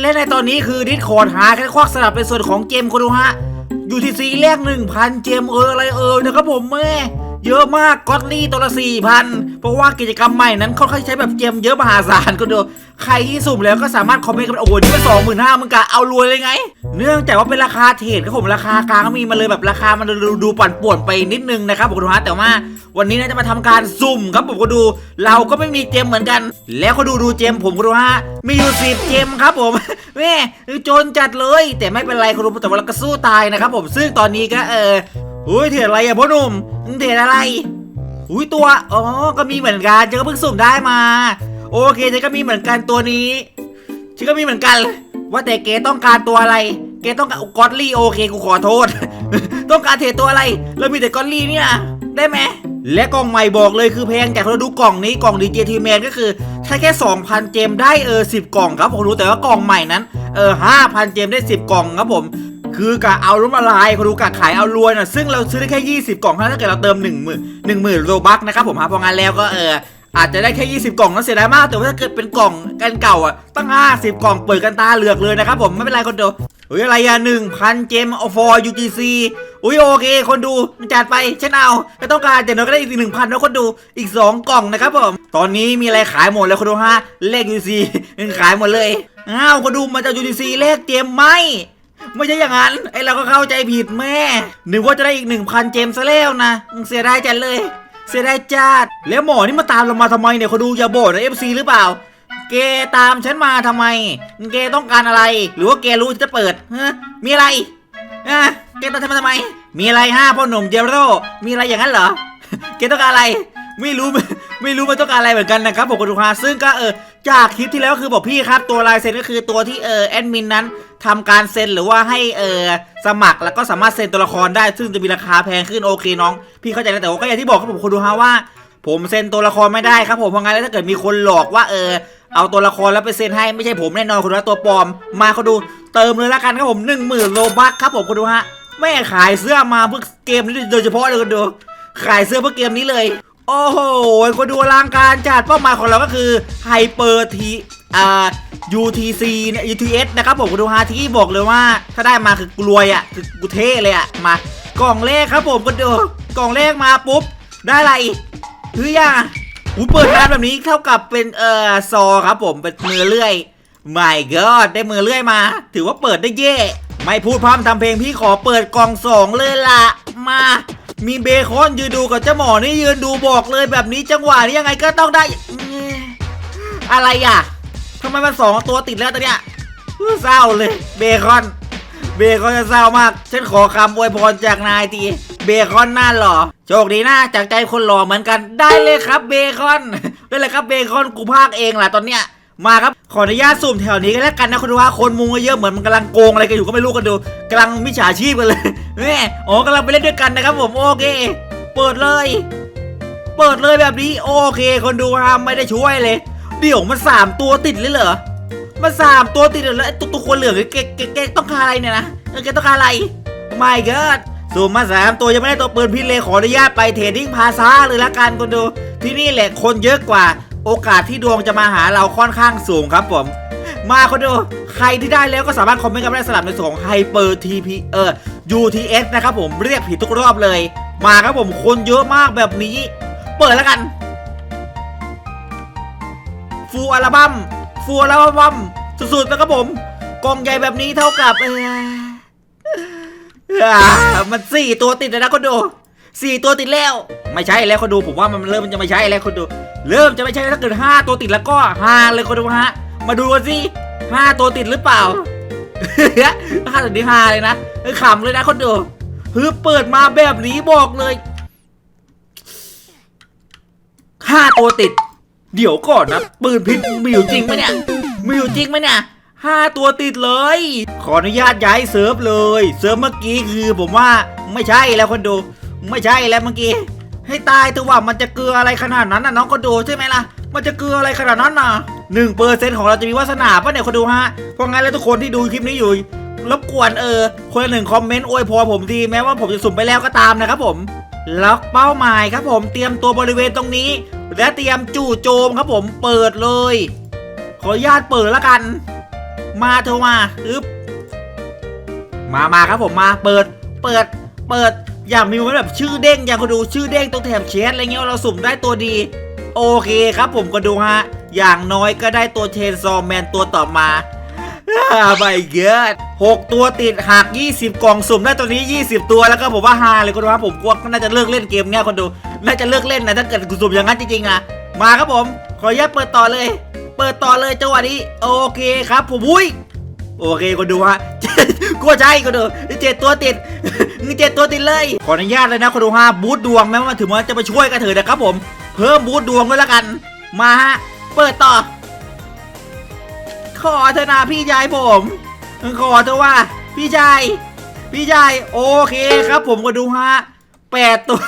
และในตอนนี้คือดิสคอร์ดหาแค่ควักสลับเป็นส่วนของเจมคนดูฮะ อยู่ที่ซีแรกหนึ่งพันเจมเอออะไรเออนะครับผมแม่ เยอะมากก็อตลี่ตัวละสี่พันเพราะว่ากิจกรรมใหม่นั้นเขาค่อยใช้แบบเจมเยอะมหาศาลก็เดูใครที่สุ่มแล้วก็สามารถคอมเมนต์กันโอ้โหนี่เป็นสองหมื่นห้ามึงกะเอารวยเลยไง เนื่องจากว่าเป็นราคาเทรดครับผมราคากลางก็มีมาเลยแบบราคามันดูดูปั่นป่วนไปนิดนึงนะครับผมดูฮะแต่ว่าวันนี้นะจะมาทำการสุ่มครับผมก็ดู เราก็ไม่มีเจมเหมือนกัน แล้วก็ดูดูเจมผมก็ดูฮะมีอยู่สิบเจมครับผมแม่จนจัดเลย แต่ไม่เป็นไรคุณรู้แต่ว่าเราก็สู้ตายนะครับผมซึ่งตอนนี้ก็เออ อุ้ยเทรดอะไรอะพ่อหนุ่มมึงเทรดอะไร อุ้ยตัว อ๋อ ก็มีเหมือนกันเจอก็เพิ่งสุ่มได้มา โอเคเจอก็มีเหมือนกันตัวนี้ฉันก็มีเหมือนกัน ว่าแต่เกต้องการตัวอะไร เกต้องการกอตลี่โอเคกูขอโทษ ต้องการเทรดตัวอะไรแล้วมีแต่กอตลี่เนี่ย ได้ไหมและกล่องใหม่บอกเลยคือแพงแต่เราดูกล่องนี้กล่องดีเจทีแมนก็คือใช้แค่ 2,000 เจมได้เออ10 กล่องครับผมรู้แต่ว่ากล่องใหม่นั้นเออ5,000 เจมได้ 10 กล่องครับผม คือกะเอาล้มละลายเขาดูกะขายเอารวยนะซึ่งเราซื้อได้แค่ 20 กล่องเท่านั้นถ้าเกิดเราเติม1 0 0 0 0 1 0,000โรบัคนะครับผมฮะเพราะงั้นแล้วก็เอออาจจะได้แค่ 20 กล่องนั้นเสียดายมาก แต่ว่าถ้าเกิดเป็นกล่องกันเก่าอะตั้ง 50 กล่องเปิดกันตาเหลือกเลยนะครับผมไม่เป็นไรคนดียวเฮ้ยอะไรอะ1,000เจมอฟอร์ยูจีซีอุ้ยโอเค คนดูจัดไปฉันเอาไม่ต้องการแต่น้อยก็ได้อีก1,000แล้วคนดูอีก 2 กล่องนะครับผม ตอนนี้มีอะไรขายหมดแล้วคนดูฮะเลขยูซีขายหมดเลยอ้าวคนดูมาจากยูจีซีเลขเจมไหม ไม่ใช่อย่างนั้น ไอเราก็เข้าใจผิดแม่นึกว่าจะได้อีกหนึ่งพันเจมส์ซะแล้วนะเสียดายจัดเลย เสียดายจัดแล้วหมอนี่มาตามเรามาทำไมเนี่ยเขาดูย่าบ่นนะเอฟซีหรือเปล่าเกตามฉันมาทำไม เกต้องการอะไร หรือว่าเกรู้จะเปิดฮะมีอะไรอะเกตามฉันมาทำไม มีอะไรห้าพ่อหนุ่มเจโร่มีอะไรอย่างนั้นเหรอ เกต้องการอะไร ไม่รู้ไม่รู้มันต้องการอะไรเหมือนกันนะครับผมคุณลูกค้าซึ่งก็เออ จากคลิปที่แล้วคือบอกพี่ครับตัวลายเซ็นก็คือตัวที่เออแอดมินนั้นทำการเซ็นหรือว่าให้เออสมัครแล้วก็สามารถเซ็นตัวละครได้ ซึ่งจะมีราคาแพงขึ้นโอเคน้อง พี่เข้าใจแล้วแต่ว่าก็อย่างที่บอกครับผมคุณดูฮะว่า ผมเซ็นตัวละครไม่ได้ครับผมเพราะงั้นแล้วถ้าเกิดมีคนหลอกว่าเออเอาตัวละครแล้วไปเซ็นให้ไม่ใช่ผมแน่นอนคุณว่าตัวปลอม มาเขาดูเติมเลยละกันครับผมหนึ่งหมื่นโลบัคครับผมคุณดูฮะแม่ขายเสื้อมาเพื่อเกมนี้โดยเฉพาะเลยคุณดูขายเสื้อเพื่อเกมนี้เลย โอ้โหคนดูอลังการจัดเป้าหมายของเราก็คือไฮเปอร์ทีอ่า UTC เนี่ย UTS นะครับผมคุณดูฮาที่บอกเลยว่า ถ้าได้มาคือกูรวยอะคือกูเท่เลยอะมากล่องเลขครับผมคุณดูกล่องเลขมาปุ๊บ ได้อะไรเฮ้ยอะอูเปิดร้านแบบนี้เท่ากับเป็นเอ่อซอครับผมเป็นมือเลื่อยไม่ก็ได้มือเลื่อยมา ถือว่าเปิดได้เย่ไม่พูดพร่ำทำเพลงพี่ขอเปิดกล่องสองเลยละมา มีเบคอนยืนดูกับเจ้าหมอนี่ยืนดูบอกเลยแบบนี้จังหวะนี้ยังไงก็ต้องได้ อะไรอะทำไมมันสองตัวติดแล้วตอนเนี้ยเศร้าเลย เบคอน เบคอนจะเศร้ามาก ฉันขอคำอวยพรจากนายทีเบคอนหน้าหล่อโชคดีนะจากใจคนหล่อเหมือนกันได้เลยครับเบคอนได้เลยครับเบคอนกูพากเองแหละตอนเนี้ย มาครับ ขออนุญาตสุ่มแถวนี้กันแล้วกันนะคุณดูว่าคนมุงเยอะเหมือนมันกำลังโกงอะไรกันอยู่ก็ไม่รู้กันดูกำลังมิจฉาชีพกันเลยแม่อ๋อกำลังไปเล่นด้วยกันนะครับผมโอเค เปิดเลย เปิดเลยแบบนี้ โอเค คนดูฮะไม่ได้ช่วยเลย เดี๋ยวมันสามตัวติดเลยเหรอมันสามตัวติดเลยแล้วตัวตัวคนเหลืองเกเกเกต้องการอะไรเนี่ยนะเออแกต้องการอะไรไม่เกิดสุ่มมาสามตัวยังไม่ได้ตัวปืนพิษเลยขออนุญาตไปเทรดดิ้งพาซาเลยละกันคนดูที่นี่แหละคนเยอะกว่า โอกาสที่ดวงจะมาหาเราค่อนข้างสูงครับผม มาคนดูใครที่ได้แล้วก็สามารถคอมเมนต์กันได้สลับในส่วนของไฮเปอร์ทีพีเออ UTS นะครับผมเรียกผิดทุกรอบเลย มาครับผมคนเยอะมากแบบนี้ เปิดแล้วกัน ฟูอัลบั้มฟูอัลบั้มสุดๆนะครับผมกองใหญ่แบบนี้เท่ากับเออมันสี่ตัวติดเลยนะคนดูสี่ตัวติดแล้ว ไม่ใช่แล้วคนดูผมว่ามันเริ่มมันจะไม่ใช่แล้วคนดู เริ่มจะไม่ใช่แล้วถ้าเกิดห้าตัวติดแล้วก็ฮาเลยคนดูฮะ มาดูกันสิห้าตัวติดหรือเปล่าห้าตัวนี้ฮาเลยนะขำเลยนะคนดูฮึบเปิดมาแบบนี้บอกเลยห้าตัวติด เดี๋ยวก่อนนะปืนพิษมีอยู่จริงไหมเนี่ยมีอยู่จริงไหมเนี่ยห้าตัวติดเลย ขออนุญาตย้ายเซิร์ฟเลย เซิร์ฟเมื่อกี้คือผมว่าไม่ใช่แล้วคนดู ไม่ใช่แล้วเมื่อกี้ ให้ตายเถอะว่ามันจะเกลืออะไรขนาดนั้นน่ะน้องคนดูใช่ไหมล่ะ มันจะเกลืออะไรขนาดนั้นน่ะหนึ่งเปอร์เซ็นต์ของเราจะมีวาสนาป่ะเนี่ยคนดูฮะ เพราะงั้นแล้วทุกคนที่ดูคลิปนี้อยู่รบกวนเออ คนหนึ่งคอมเมนต์อวยพรผมทีแม้ว่าผมจะสุ่มไปแล้วก็ตามนะครับผมล็อกเป้าหมายครับผมเตรียมตัวบริเวณตรงนี้ และเตรียมจู่โจมครับผมเปิดเลย ขออนุญาตเปิดแล้วกัน มาเถอะมาอึ๊บมามาครับผมมาเปิด เปิด เปิด อยากมีมันแบบชื่อเด้งอยากก็ดูชื่อเด้งตรงแถบแชทอะไรเงี้ยเราสุ่มได้ตัวดี โอเคครับผมก็ดูฮะ อย่างน้อยก็ได้ตัวเชนซอแมนตัวต่อมาไม่เกิดหกตัวติดหัก 20 กล่องสุ่มได้ตัวนี้ 20 ตัวแล้วก็ผมว่าฮาเลยคนดูครับผมกลัวน่าจะเลิกเล่นเกมเนี้ยคนดู น่าจะเลิกเล่นนะถ้าเกิดสุ่มอย่างนั้นจริงๆนะมาครับผม ขออนุญาตเปิดต่อเลย เปิดต่อเลยจังหวะนี้โอเคครับผมอุ้ย โอเคก็ดูฮะกลัวใจก็ดูเจ็ดตัวติดนี่เจ็ดตัวติดเลย ขออนุญาตเลยนะคนดูฮะบูทดวงแม้ว่ามันถึงมันจะมาช่วยกันเถอะนะครับผม เพิ่มบูทดวงด้วยละกัน มาฮะ เปิดต่อ ขอเถอะนะพี่ชายผม ขอเถอะว่า พี่ชาย พี่ชาย โอเคครับผมก็ดูฮะแปดตัว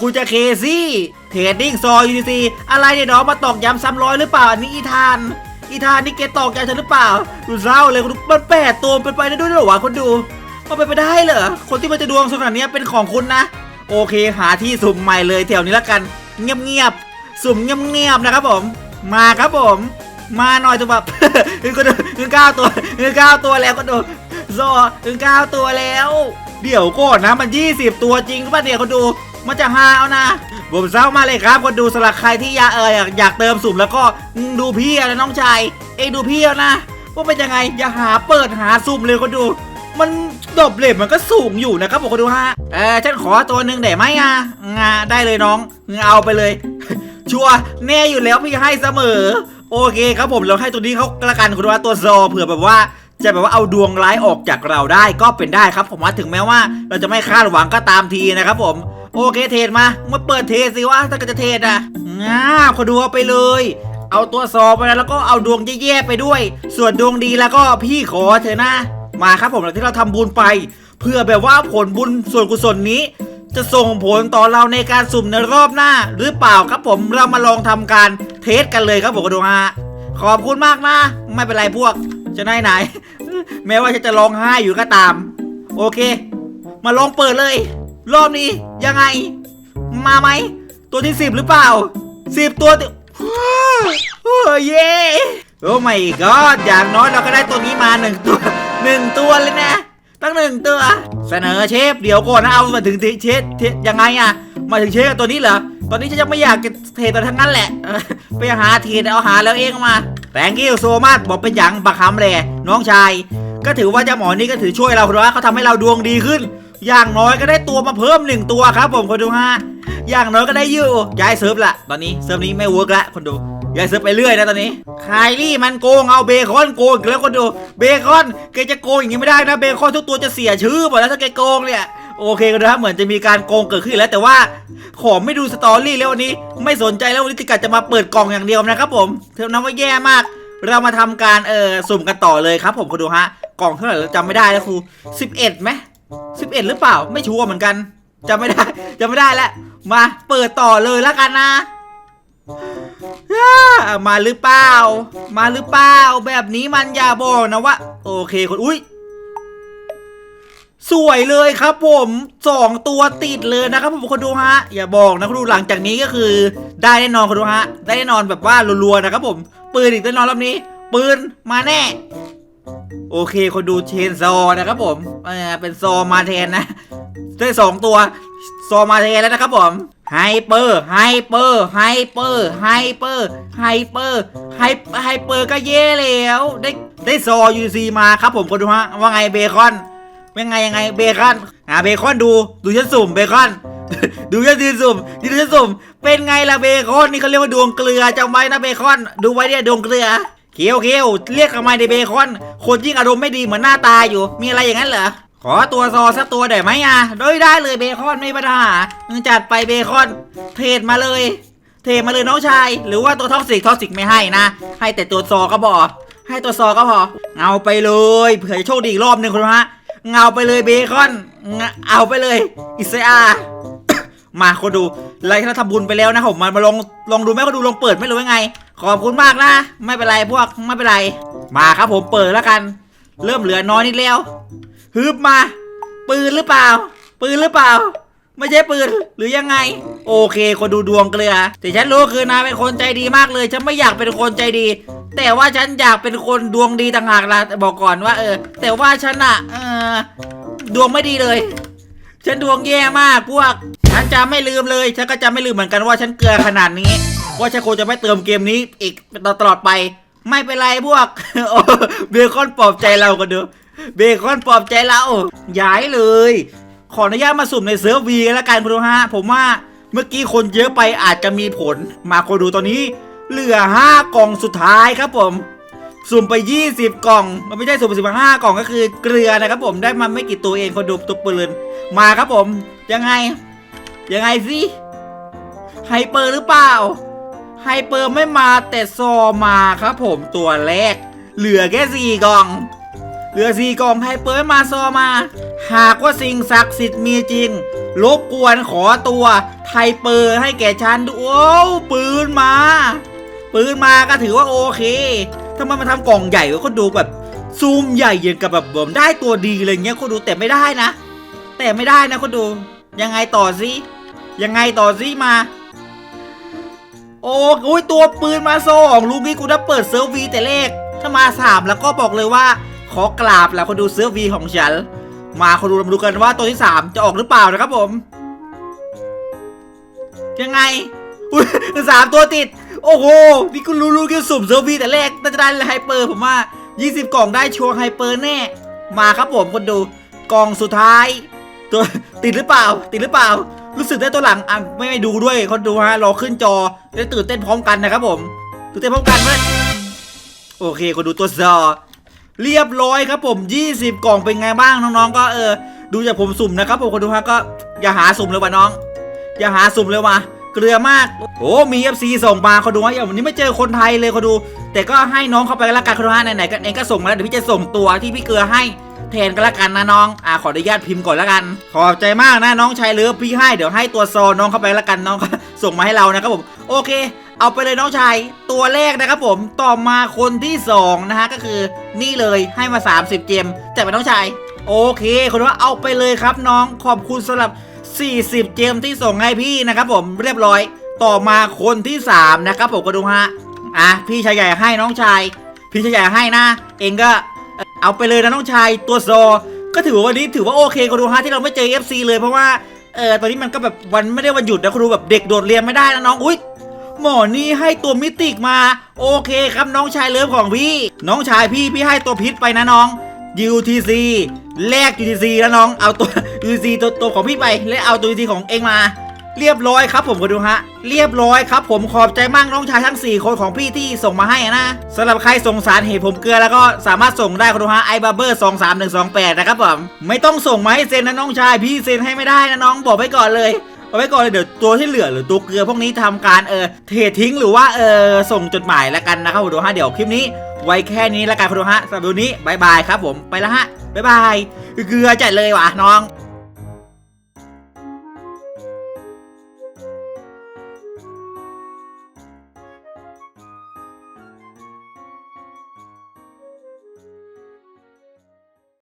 กูจะเคซี่เทรดดิ้งซอยยูซีอะไรเนี่ยน้องมาตอกย้ำซ้ำร้อยหรือเปล่าอันนี้อีธานอีธานนี่เกตอกย้ำฉันหรือเปล่าดูเศร้าเลยคุณมันแปดตัวเป็นไปได้ด้วยหรอวะคนดูมันเป็นไปได้เหรอคนที่มันจะดวงสขนาดนี้เป็นของคุณนะ โอเคหาที่สุ่มใหม่เลยแถวนี้ละกัน เงียบๆสุ่มเงียบๆนะครับผม มาครับผม มาหน่อยตัวแบบก็ดูคือเก้าตัวคือเก้าตัวแล้วก็ดูโซคือเก้าตัวแล้ว เดี๋ยวก่อนนะมัน 20 ตัวจริงป่ะเดี๋ยคนดู มันจะฮาเอานะผมเศร้ามากเลยครับคนดูสำหรับใครที่อยากเอออยากอยากเติมสุ่มแล้วก็ดูพี่นะน้องชายเองดูพี่เอานะว่าเป็นยังไงอย่าหาเปิดหาสุ่มเลยคนดู มันดบเหล็บมันก็สูงอยู่นะครับผมคนดูฮะเออฉันขอตัวหนึ่งได้ไหมอะงาได้เลยน้องเอาไปเลย ชัวแน่อยู่แล้วพี่ให้เสมอ โอเคครับผมเราให้ตัวนี้เขาละกันคุณว่าตัวซอเผื่อแบบว่าจะแบบว่าเอาดวงร้ายออกจากเราได้ก็เป็นได้ครับ ผมว่าถึงแม้ว่าเราจะไม่คาดหวังก็ตามทีนะครับผม โอเคเทรดมามาเปิดเทรดสิวะถ้าเกิดจะเทรดอะง่าขอดูเอาไปเลย เอาตัวซอไปแล้วก็เอาดวงแย่ๆไปด้วย ส่วนดวงดีแล้วก็พี่ขอเถอะนะ มาครับผมหลังที่เราทำบุญไป เพื่อแบบว่าผลบุญส่วนกุศลนี้ จะส่งผลต่อเราในการสุ่มในรอบหน้า หรือเปล่าครับผมเรามาลองทำการเทสกันเลยครับผมกระดูฮะขอบคุณมากนะ ไม่เป็นไรพวกจะไหนไหน แม้ว่าจะจะร้องไห้อยู่ก็ตาม โอเค มาลองเปิดเลย รอบนี้ยังไง มาไหม ตัวที่สิบหรือเปล่าสิบตัวติโอ้เย่โอ้ไม่ก็อย่างน้อยเราก็ได้ตัวนี้มาหนึ่งตัวหนึ่งตัวเลยนะ ตั้งหนึ่งตัว เสนอเชฟเดี๋ยวก่อนนะเอามาถึงเชฟเชฟยังไงอะมาถึงเชฟตัวนี้เหรอตอนนี้ฉันยังไม่อยากเทตัวทั้งนั้นแหละ ไปหาเทเอาหาแล้วเองมา thank you so much บอกเป็นอย่างบักคำเลยน้องชาย ก็ถือว่าเจ้าหมอนี่ก็ถือช่วยเราเพราะว่าเขาทำให้เราดวงดีขึ้น อย่างน้อยก็ได้ตัวมาเพิ่มหนึ่งตัวครับ ผมคนดูฮะอย่างน้อยก็ได้อยู่ย้ายเซิร์ฟละตอนนี้เซิร์ฟนี้ไม่เวิร์กละคนดูย้ายเซิร์ฟไปเรื่อยนะตอนนี้ไคลี่มันโกงเอาเบคอนโกงแล้วคนดูเบคอนแกจะโกงอย่างนี้ไม่ได้นะเบคอนทุกตัวจะเสียชื่อหมดแล้วถ้าแกโกงเนี่ยโอเคกันนะครับเหมือนจะมีการโกงเกิดขึ้นแล้วแต่ว่าขอไม่ดูสตอรี่แล้ววันนี้ไม่สนใจแล้ววันนี้ติกัดจะมาเปิดกล่องอย่างเดียวนะครับผมเทอมน้ำว่าแย่มาก เรามาทำการเออสุ่มกันต่อเลยครับ ผมคุณดูฮะกล่องเท่าไหร่เราจำไม่ได้แล้วครูสิบเอ็ดไหม สิบเอ็ดหรือเปล่า ไม่ชัวร์เหมือนกันจำไม่ได้จำไม่ได้แล้วมาเปิดต่อเลยแล้วกันนะมาหรือเปล่า มาหรือเปล่า แบบนี้มันอย่าบอกนะว่า โอเคคนอุ้ยสวยเลยครับผมสองตัวติดเลยนะครับผมคนดูฮะ อย่าบอกนะคนดูหลังจากนี้ก็คือ ได้แน่นอนคนดูฮะ ได้แน่นอนแบบว่ารัวๆนะครับผม ปืนอีกแน่นอนรอบนี้ ปืนมาแน่ โอเคคนดูเชนซอนะครับผมเออเป็นซอมาแทนนะได้สองตัวซอมาเทนแล้วนะครับผมไฮเปอร์ไฮเปอร์ไฮเปอร์ไฮเปอร์ไฮเปอร์ไฮไฮเปอร์ก็เย่แล้ว ได้ได้ซอยูซีมาครับผมคนดูฮะว่าไงเบคอนเป็นไงยังไงเบคอนอ่าเบคอนดูดูฉันสุ่มเบคอนดูฉันยืนสุ่มดูฉันสุ่ม เป็นไงล่ะเบคอนนี่เขาเรียกว่าดวงเกลือจำไว้นะเบคอน ดูไว้เนี่ยดวงเกลือ เคียวเคียวเรียกทำไมในเบคอน คนยิ่งอารมณ์ไม่ดีเหมือนหน้าตาอยู่ มีอะไรอย่างนั้นเหรอ ขอตัวซอสักตัวได้ไหมอะโดยได้เลยเบคอนไม่ปัญหาจัดไปเบคอน เทรดมาเลย เทรดมาเลยน้องชาย หรือว่าตัวท็อกซิกท็อกซิกไม่ให้นะ ให้แต่ตัวซอก็พอให้ตัวซอก็พอ เอาไปเลยเผื่อโชคดีอีกรอบหนึ่งคุณฮะเงาไปเลยเบคอน เอาไปเลย อิสรามาคนดูไลค์ถ้าทำบุญไปแล้วนะผมมามาลองลองดูไหมก็ดูลองเปิดไม่รู้ยังไง ขอบคุณมากนะ ไม่เป็นไรพวกไม่เป็นไร มาครับผมเปิดแล้วกัน เริ่มเหลือน้อยนิดแล้วฮึบมา ปืนหรือเปล่า ปืนหรือเปล่า ไม่ใช่ปืนหรือยังไง โอเค คนดูดวงเกลือ แต่ฉันรู้คือนายเป็นคนใจดีมากเลย ฉันไม่อยากเป็นคนใจดี แต่ว่าฉันอยากเป็นคนดวงดีต่างหากล่ะแต่บอกก่อนว่า เออ แต่ว่าฉันอะเออดวงไม่ดีเลย ฉันดวงแย่มากพวก ฉันจะไม่ลืมเลย ฉันก็จะไม่ลืมเหมือนกันว่าฉันเกลือขนาดนี้ ว่าฉันคงจะไม่เติมเกมนี้อีกตลอดไป ไม่เป็นไรพวกเบคอนปลอบใจเรากันดูเบคอนปลอบใจเราย้ายเลย ขออนุญาตมาสุ่มในเซิร์ฟวีกันละกันคุณผู้ฮะผมว่าเมื่อกี้คนเยอะไปอาจจะมีผล มาคนดูตอนนี้ เหลือ 5 กล่องสุดท้ายครับผมสุ่มไป 20 กล่อง มันไม่ใช่สุ่มไป15กล่องก็คือเกลือนะครับผมได้มาไม่กี่ตัวเองคนดูตัวปืนมาครับผม ยังไง ยังไงสิไฮเปอร์หรือเปล่า ไฮเปอร์ไม่มาแต่ซอมาครับผมตัวแรก เหลือแค่สี่กล่อง เหลือสี่กล่องไฮเปอร์ไม่มาซอมา หากว่าสิ่งศักดิ์สิทธิ์มีจริงรบกวนขอตัวไทเปอร์ให้แก่ฉันดูโอ้วปืนมา ปืนมาก็ถือว่าโอเคทำไมมาทำกล่องใหญ่ก็คนดูแบบซูมใหญ่เย็นกับแบบผมได้ตัวดีอะไรเงี้ยคนดูแต่ไม่ได้นะ แต่ไม่ได้นะคนดู ยังไงต่อสิยังไงต่อสิมา โอ้โอ้ยตัวปืนมาสองลูกนี้กูได้เปิดเซิร์ฟวีแต่เลข ถ้ามาสามแล้วก็บอกเลยว่า ขอกราบแล้วคนดูเซิร์ฟวีของฉัน มาคนดูมาดูกันว่าตัวที่สามจะออกหรือเปล่านะครับผม ยังไงอุ้ยสามตัวติด โอ้โหนี่กูรู้รู้แค่สุ่มเซิร์ฟวีแต่แรกน่าจะได้ไฮเปอร์ผมว่า 20 กล่องได้ชัวร์ไฮเปอร์แน่ มาครับผมคนดูกล่องสุดท้าย ตัวติดหรือเปล่า ติดหรือเปล่า รู้สึกได้ตัวหลังอะไม่ไม่ดูด้วยคนดูฮะรอขึ้นจอได้ตื่นเต้นพร้อมกันนะครับผมตื่นเต้นพร้อมกันไหมโอเคคนดูตัวซอเรียบร้อยครับผม 20 กล่องเป็นไงบ้างน้องๆ ก็เออ ดูจากผมสุ่มนะครับผมคนดูฮะก็อย่าหาสุ่มเลยว่ะน้อง อย่าหาสุ่มเลยว่ะเกลือมากโอ้มี FC ส่งมาเขาดูว่าอย่างวันนี้ไม่เจอคนไทยเลยเขาดู แต่ก็ให้น้องเข้าไปกันละกันเขาดูฮะไหนๆก็เองก็ส่งมาแล้วเดี๋ยวพี่จะส่งตัวที่พี่เกลือให้ แทนกันละกันนะน้องอ่าขออนุญาตพิมพ์ก่อนและกัน ขอบใจมากนะน้องชายเลือพี่ให้เดี๋ยวให้ตัวโซน้องเข้าไปและกันน้องส่งมาให้เรานะครับผมโอเค เอาไปเลยน้องชายตัวแรกนะครับผมต่อมาคนที่สองนะฮะก็คือนี่เลยให้มา 30 เจมแต่เป็นน้องชายโอเคคนว่าเอาไปเลยครับน้องขอบคุณสำหรับ 40 เจมที่ส่งให้พี่นะครับผมเรียบร้อย ต่อมาคนที่ 3 นะครับผมก็ดูฮะอะพี่ชายใหญ่ให้น้องชาย พี่ชายใหญ่ให้นะ เองก็ เอาไปเลยนะน้องชายตัวโซ ก็ถือว่าวันนี้ถือว่าโอเคก็ดูฮะที่เราไม่เจอ FC เลยเพราะว่าเออตอนนี้มันก็แบบวันไม่ได้วันหยุดนะคุณดูแบบเด็กโดดเรียนไม่ได้นะน้องอุ้ยหมอนี่ให้ตัวมิติกมา โอเคครับน้องชายเลิฟของพี่ น้องชายพี่พี่ให้ตัวพิษไปนะน้อง UTC แลก UTC แล้วน้องเอาตัว UTC ตัวตัวของพี่ไป และเอาตัว UTC ของเองมา เรียบร้อยครับผมก็ดูฮะ เรียบร้อยครับผมขอบใจมากน้องชายทั้ง 4 คนของพี่ที่ส่งมาให้นะสำหรับใครส่งสารเหตุผมเกลือแล้วก็สามารถส่งได้คุณดูฮะไอบาร์เบอร์สองสามหนึ่งสองแปดนะครับผมไม่ต้องส่งมาให้เซ็นนะน้องชายพี่เซ็นให้ไม่ได้นะน้องบอกไว้ก่อนเลยเอาไว้ก่อนเลยเดี๋ยวตัวที่เหลือหรือตัวเกลือพวกนี้ทำการเออเททิ้งหรือว่าเออส่งจดหมายแล้วกันนะครับคุณดูฮะเดี๋ยวคลิปนี้ ไว้แค่นี้แล้วกันคุณดูฮะสำหรับวันนี้บายบายครับผมไปแล้วฮะบายบายเกลือจัดเลยว่ะน้อง